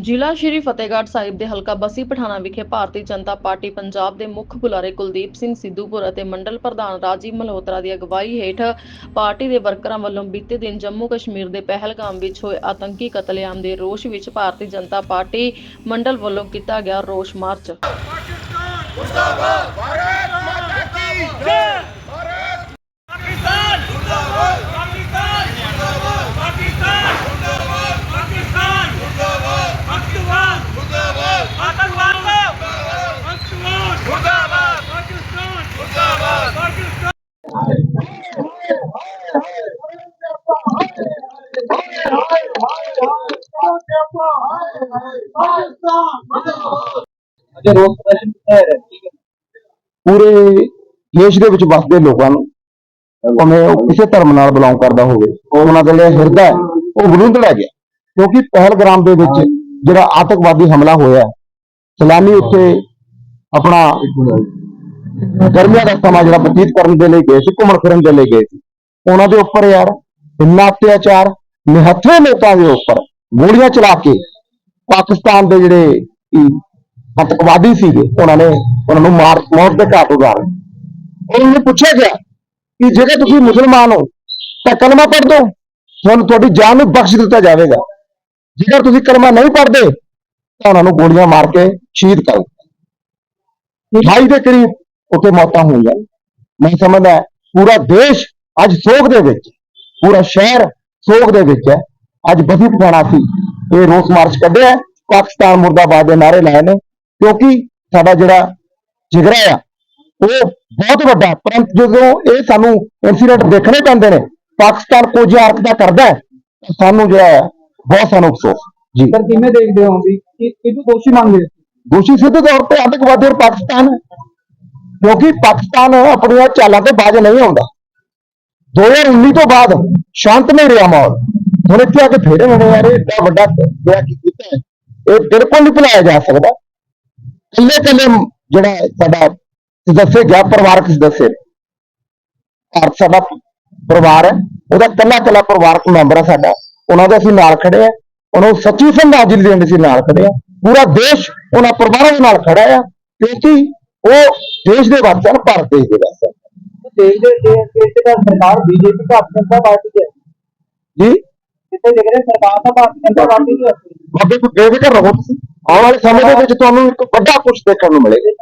ਜ਼ਿਲ੍ਹਾ ਸ਼੍ਰੀ ਫਤਿਹਗੜ੍ਹ ਸਾਹਿਬ ਦੇ ਹਲਕਾ ਬੱਸੀ ਪਠਾਣਾ ਵਿਖੇ ਭਾਰਤੀ ਜਨਤਾ ਪਾਰਟੀ ਪੰਜਾਬ ਦੇ ਮੁੱਖ ਬੁਲਾਰੇ ਕੁਲਦੀਪ ਸਿੰਘ ਸਿੱਧੂਪੁਰ ਅਤੇ ਮੰਡਲ ਪ੍ਰਧਾਨ ਰਾਜੀਵ ਮਲਹੋਤਰਾ ਦੀ ਅਗਵਾਈ ਹੇਠ ਪਾਰਟੀ ਦੇ ਵਰਕਰਾਂ ਵੱਲੋਂ ਬੀਤੇ ਦਿਨ ਜੰਮੂ ਕਸ਼ਮੀਰ ਦੇ ਪਹਿਲਗਾਮ ਵਿੱਚ ਹੋਏ ਆਤੰਕੀ ਕਤਲੇਆਮ ਦੇ ਰੋਸ਼ ਵਿੱਚ ਭਾਰਤੀ ਜਨਤਾ ਪਾਰਟੀ ਮੰਡਲ ਵੱਲੋਂ ਕੀਤਾ ਗਿਆ ਰੋਸ਼ ਮਾਰਚ ਅਤੇ ਰੋਸ ਪ੍ਰਦਰਸ਼ਨ ਕੀਤਾ ਜਾ ਠੀਕ ਹੈ। ਪੂਰੇ ਦੇਸ਼ ਦੇ ਵਿੱਚ ਵਸਦੇ ਲੋਕਾਂ ਨੂੰ ਭਾਵੇਂ ਉਹ ਕਿਸੇ ਧਰਮ ਨਾਲ ਬਿਲੋਂਗ ਕਰਦਾ ਹੋਵੇ ਉਹਨਾਂ ਦੇ ਲਈ ਹਿਰਦਾ ਹੈ, ਉਹ ਬਲੂੰਦੜਾ ਗਿਆ। ਕਿਉਂਕਿ ਪਹਿਲਗ੍ਰਾਮ ਦੇ ਵਿੱਚ ਜਿਹੜਾ ਆਤੰਕਵਾਦੀ ਹਮਲਾ ਹੋਇਆ ਸਲਾਮੀ ਉੱਥੇ ਆਪਣਾ ਗਰਮੀਆਂ ਦਾ ਸਮਾਂ ਜਿਹੜਾ ਬਤੀਤ ਕਰਨ ਦੇ ਲਈ ਗਏ ਸੀ ਘੁੰਮਣ ਫਿਰਨ ਦੇ ਲਈ ਗਏ ਸੀ ਉਹਨਾਂ ਦੇ ਉੱਪਰ ਯਾਰ ਇੰਨਾ ਅਤਿਆਚਾਰ ਨਿਹੱਥੇ ਲੋਕਾਂ ਦੇ ਉੱਪਰ ਗੋਲੀਆਂ ਚਲਾ ਕੇ ਪਾਕਿਸਤਾਨ ਦੇ ਜਿਹੜੇ ਕੀ ਆਤੰਕਵਾਦੀ ਸੀਗੇ, ਉਹਨਾਂ ਨੇ ਉਹਨਾਂ ਨੂੰ ਮਾਰ, ਮੌਤ ਦੇ ਘਾਟ ਉਤਾਰਿਆ ਉਹਨਾਂ ਨੂੰ ਪੁੱਛਿਆ ਗਿਆ ਕਿ ਜੇਕਰ ਤੁਸੀਂ ਮੁਸਲਮਾਨ ਹੋ, ਤਾਂ ਕਲਮਾ ਪੜ੍ਹ ਦਿਓ। ਤੁਹਾਨੂੰ ਤੁਹਾਡੀ ਜਾਨ ਨੂੰ ਬਖਸ਼ ਦਿੱਤਾ ਜਾਵੇਗਾ। ਜੇਕਰ ਤੁਸੀਂ ਕਲਮਾ ਨਹੀਂ ਪੜ੍ਹਦੇ, ਤਾਂ ਉਹਨਾਂ ਨੂੰ ਗੋਲੀਆਂ ਮਾਰ ਕੇ ਸ਼ਹੀਦ ਕਰ। ਦਿੱਤਾ ਦੇ ਕਰੀਬ ਉੱਥੇ ਮੌਤਾਂ ਹੋਈਆਂ। ਮੈਂ ਸਮਝਦਾ ਪੂਰਾ ਦੇਸ਼ ਅੱਜ ਸੋਗ ਦੇ ਵਿੱਚ, ਪੂਰਾ ਸ਼ਹਿਰ ਸੋਗ ਦੇ ਵਿੱਚ ਹੈ। ਅੱਜ ਬਸੀ ਪਠਾਣਾ ਸੀ। ਇਹ ਰੋਸ ਮਾਰਚ ਕੱਢਿਆ। ਪਾਕਿਸਤਾਨ ਮੁਰਦਾਬਾਦ ਦੇ ਨਾਰੇ ਲਾਏ ਨੇ ਕਿਉਂਕਿ ਸਾਡਾ ਜਿਹੜਾ ਜਿਗਰਾ ਆ ਉਹ ਬਹੁਤ ਵੱਡਾ ਪਰੰਤ ਜਦੋਂ ਇਹ ਸਾਨੂੰ ਇਨਸੀਡੈਂਟ ਦੇਖਣੇ ਪੈਂਦੇ ਨੇ ਪਾਕਿਸਤਾਨ ਕੁਝ ਹਰਕਤਾਂ ਕਰਦਾ ਹੈ ਸਾਨੂੰ ਜਿਹੜਾ ਹੈ ਬਹੁਤ ਸਾਨੂੰ ਅਫਸੋਸ। ਜੀ। ਸਰ ਕਿਵੇਂ ਦੇਖਦੇ ਹੋ ਵੀ ਕਿ ਕਿਹਨੂੰ ਦੋਸ਼ੀ ਮੰਨਦੇ ਦੋਸ਼ੀ ਸਿੱਧੇ ਤੌਰ ਤੇ ਆਤੰਕਵਾਦੀ ਔਰ ਪਾਕਿਸਤਾਨ ਹੈ ਕਿਉਂਕਿ ਪਾਕਿਸਤਾਨ ਆਪਣੀਆਂ ਚਾਲਾਂ ਤੇ ਬਾਜ ਨਹੀਂ ਆਉਂਦਾ। 2019 ਤੋਂ ਬਾਅਦ ਸ਼ਾਂਤ ਨਹੀਂ ਰਿਹਾ ਮਾਹੌਲ। ਹੁਣ ਇੱਥੇ ਆ ਕੇ ਫੇਰ ਨੇ ਯਾਰ ਇਹ ਏਡਾ ਵੱਡਾ ਜਿਹੜਾ ਕੀ ਕੀਤਾ ਇਹ ਬਿਲਕੁਲ ਨਹੀਂ ਭੁਲਾਇਆ ਜਾ ਸਕਦਾ। ਕੱਲੇ ਕੱਲੇ ਜਿਹੜਾ ਸਾਡਾ ਸਦੱਸਿਆ ਗਿਆ ਪਰਿਵਾਰਕ ਸਦੱਸਿਆ ਭਾਰਤ ਸਾਡਾ ਪਰਿਵਾਰ ਹੈ ਉਹਦਾ ਕੱਲਾ ਕੱਲਾ ਪਰਿਵਾਰਕ ਮੈਂਬਰ ਹੈ ਸਾਡਾ। ਉਹਨਾਂ ਦੇ ਅਸੀਂ ਨਾਲ ਖੜੇ ਆ ਉਹਨਾਂ ਨੂੰ ਸੱਚੀ ਸ਼ਰਧਾਂਜਲੀ ਦੇਣ ਅਸੀਂ ਨਾਲ ਖੜੇ ਆ ਪੂਰਾ ਦੇਸ਼ ਉਹਨਾਂ ਪਰਿਵਾਰਾਂ ਦੇ ਨਾਲ ਖੜਾ ਆ ਕਿਉਂਕਿ ਉਹ ਦੇਸ਼ ਦੇ ਵਾਸਤੇ ਭਾਰਤ ਦੇਸ਼ ਦੇ ਵਾਸਤੇ ਹਨ। ਦੇਖਦੇ ਦੇਸ਼ ਦੇਸ਼ ਦਾ ਸਰਕਾਰ ਬੀਜੇਪੀ ਭਾਰਤੀ ਜਨਤਾ ਪਾਰਟੀ ਹੈ। ਜੀ? ਸਰਕਾਰ ਭਾਰਤੀ ਜਨਤਾ ਪਾਰਟੀ ਦੀ ਹੈ ਅੱਗੇ ਕੋਈ ਬੇਫਿਕਰ ਰਹੋ ਤੁਸੀਂ। ਆਉਣ ਵਾਲੇ ਸਮੇਂ ਦੇ ਵਿੱਚ ਤੁਹਾਨੂੰ ਇੱਕ ਵੱਡਾ ਕੁਝ ਦੇਖਣ ਨੂੰ ਮਿਲੇਗਾ।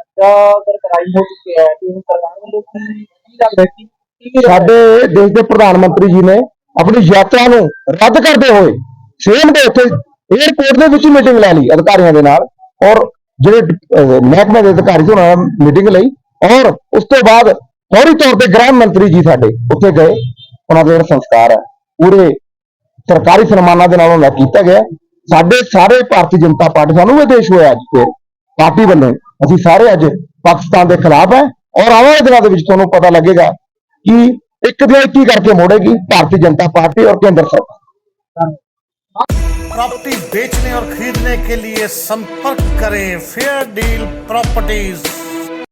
ਕਰਾਈ ਹੋ ਹੈ ਸਰਕਾਰ ਵੱਲੋਂ ਕੀ ਕੀ ਲੱਗਦਾ ਕਿ ਕੀ ਕੀ ਸਾਡੇ ਦੇਸ਼ ਦੇ ਪ੍ਰਧਾਨ ਮੰਤਰੀ ਜੀ ਨੇ ਆਪਣੀ ਯਾਤਰਾ ਨੂੰ ਰੱਦ ਕਰਦੇ ਹੋਏ ਸੇਮ ਦੇ ਉੱਤੇ 에ਅਰਪੋਰਟ ਦੇ ਵਿੱਚ ਮੀਟਿੰਗ ਲੈ ਲਈ ਅਧਿਕਾਰੀਆਂ ਦੇ ਨਾਲ ਔਰ ਜਿਹੜੇ ਮਹਿਕਮੇ ਦੇ ਅਧਿਕਾਰੀ ਸੀ ਉਹਨਾਂ ਨਾਲ ਮੀਟਿੰਗ ਲਈ ਔਰ ਉਸ ਤੋਂ ਬਾਅਦ ਫੌਰੀ ਤੌਰ ਤੇ ਗ੍ਰਹਿ ਮੰਤਰੀ ਜੀ ਸਾਡੇ ਉੱਥੇ ਗਏ। ਉਹਨਾਂ ਦਾ ਜਿਹੜਾ ਸੰਸਕਾਰ ਹੈ ਪੂਰੇ ਸਰਕਾਰੀ ਸਨਮਾਨਾਂ ਦੇ ਨਾਲ ਉਹਨਾਂ ਕੀਤਾ ਗਿਆ। ਸਾਡੇ ਸਾਰੇ ਭਾਰਤੀ ਜਨਤਾ ਪਾਰਟੀ, ਸਾਨੂੰ ਇਹ ਦੇਸ਼ ਹੋਇਆ ਅੱਜ ਫਿਰ ਪਾਰਟੀ ਵੱਲੋਂ। ਅਸੀਂ ਸਾਰੇ ਅੱਜ ਪਾਕਿਸਤਾਨ ਦੇ ਖਿਲਾਫ ਹੈ ਔਰ ਆਉਣ ਵਾਲੇ ਦਿਨਾਂ ਦੇ ਵਿੱਚ ਤੁਹਾਨੂੰ ਪਤਾ ਲੱਗੇਗਾ ਕਿ ਇੱਕ ਦਿਨ ਕੀ ਕਰਕੇ ਮੋੜੇਗੀ ਭਾਰਤੀ ਜਨਤਾ ਪਾਰਟੀ ਔਰ ਕੇਂਦਰ ਸਰਕਾਰ। प्रॉपर्टी बेचने और खरीदने के लिए संपर्क करें फेयर डील प्रॉपर्टीज